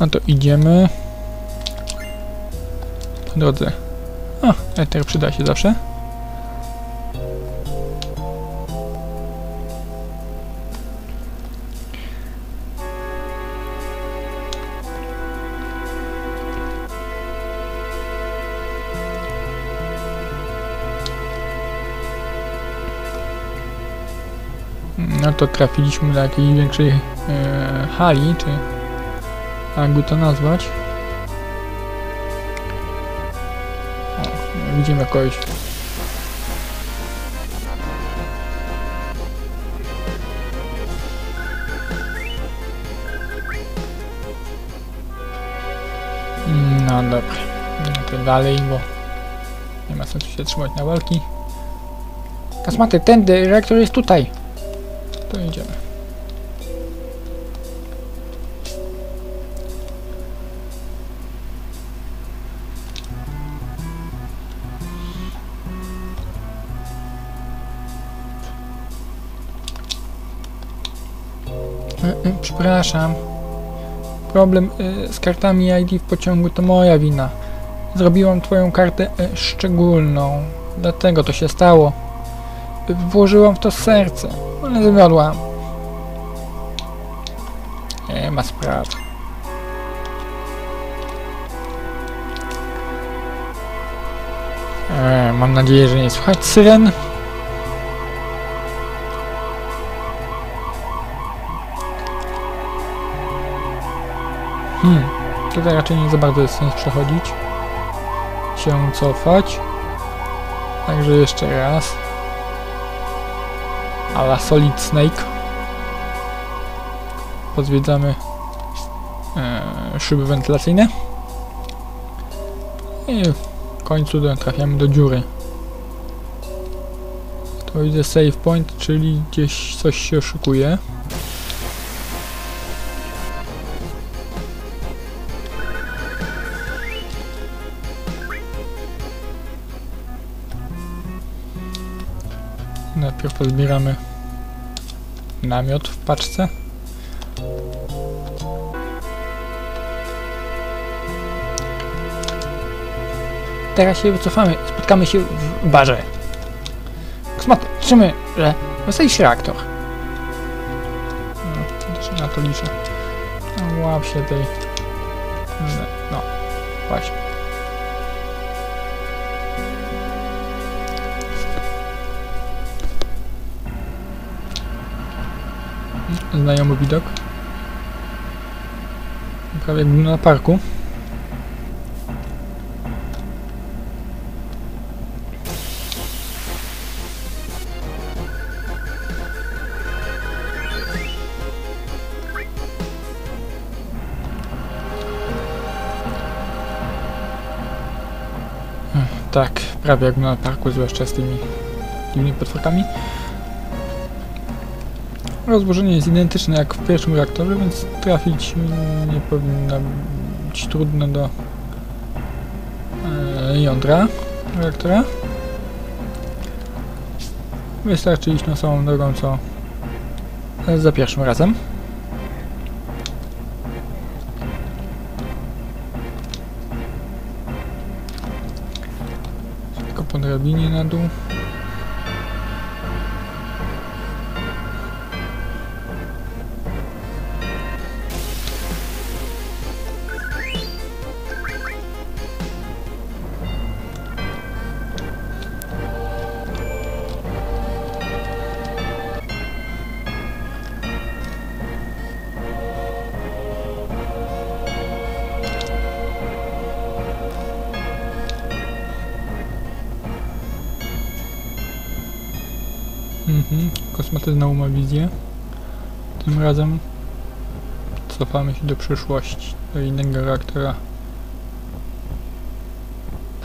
No to idziemy. Po drodze. O, eter przyda się zawsze. No to trafiliśmy do jakiejś większej e, hali, czy jakby to nazwać. O, widzimy kogoś. No dobra. No to dalej, bo nie ma sensu się trzymać na walki. Kasmaty, tędy, reaktor jest tutaj. To idziemy. Przepraszam. Problem e, z kartami ID w pociągu to moja wina. Zrobiłam twoją kartę e, szczególną. Dlatego to się stało. Włożyłam w to serce, ale zawiodłam. Nie ma sprawy. E, mam nadzieję, że nie słychać syren. Hmm, tutaj raczej nie za bardzo jest sens przechodzić. Się cofać. Także jeszcze raz. A la Solid Snake. Pozwiedzamy e, szyby wentylacyjne. I w końcu trafiamy do dziury. To widzę save point, czyli gdzieś coś się szykuje. Najpierw pozbieramy namiot w paczce. Teraz się wycofamy, spotkamy się w barze. Kosmaty, trzymy, że weselszy reaktor. No, też na to liczę. Łap się tej... No, właśnie. Znajomy widok. Prawie jakbym na parku. Ech, Tak, prawie jakbym na parku, zwłaszcza z tymi dziwnymi potworkami. Rozłożenie jest identyczne jak w pierwszym reaktorze, więc trafić mm, nie powinno być trudne do e, jądra reaktora. Wystarczy iść tą samą drogą co za pierwszym razem. Tylko po drabinie na dół. Mhm, kosmaty znowu wizję. Tym razem cofamy się do przyszłości, do innego reaktora.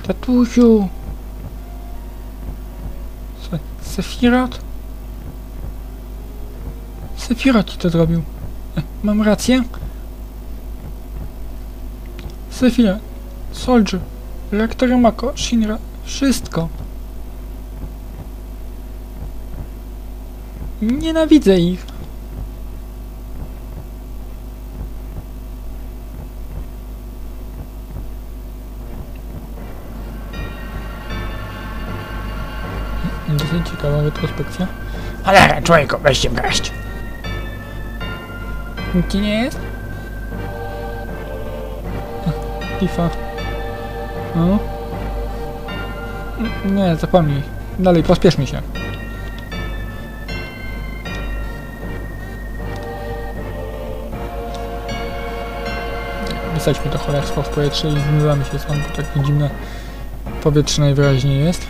Tatusiu! Se Sefirot? Sefirot ci to zrobił. E, mam rację? Sefirot, Soldier, reaktor Mako, Shinra, wszystko. Nienawidzę ich. Dosyć ciekawa retrospekcja. Ale człowieku, weź się wreszcie. Nie jest? Tifa. No. Nie, zapomnij. Dalej, pospieszmy się. Wysadźmy to cholerstwo w powietrze i zmywamy się stąd, bo takie dziwne powietrze najwyraźniej jest.